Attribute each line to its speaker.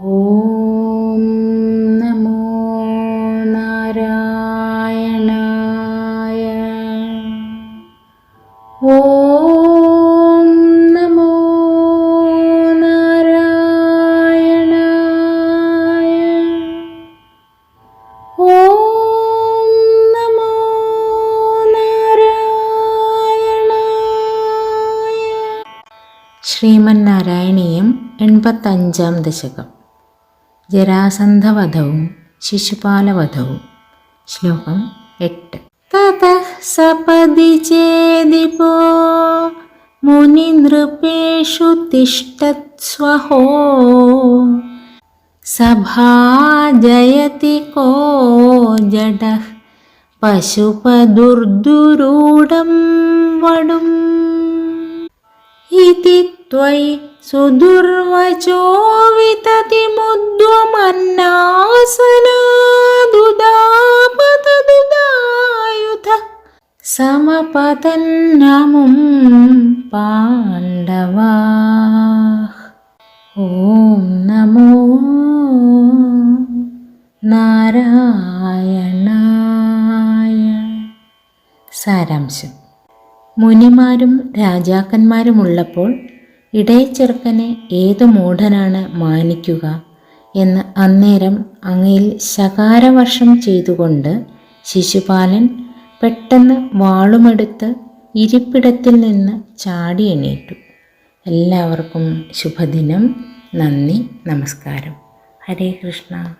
Speaker 1: ഓം നമോ നാരായണായ. ഓം നമോ നാരായണായ. ഓം നമോ നാരായണായ. ശ്രീമന്നാരായണീയം എൺപത്തഞ്ചാം ദശകം. ജരാസന്ധവധവും ശിശുപാലവധവും. ശ്ലോകം എട്ട്. തതഃ സപദി ചേദിപോ മുനിനൃപേഷു തിഷ്ടത്സ്വഹോ സഭാജയതി കോ ജഡഃ. പശുപദുർദുരൂഢം വടും. ത്വയി സുദുർവചോ വിതതി മുദ്വമന്നാസനാദുദാപതദുദായുധ. സമപതന്നമും പാണ്ഡവാ. ഓം നമോ നാരായണായ. സാരാംശം. മുനിമാരും രാജാക്കന്മാരുമുള്ളപ്പോൾ ഇടയച്ചെറുക്കനെ ഏതു മൂഢനാണ് മാനിക്കുക എന്ന് അന്നേരം അങ്ങയിൽ ശകാരവർഷം ചെയ്തുകൊണ്ട് ശിശുപാലൻ പെട്ടെന്ന് വാളുമെടുത്ത് ഇരിപ്പിടത്തിൽ നിന്ന് ചാടി എണീറ്റു. എല്ലാവർക്കും ശുഭദിനം. നന്ദി. നമസ്കാരം. ഹരേ കൃഷ്ണ.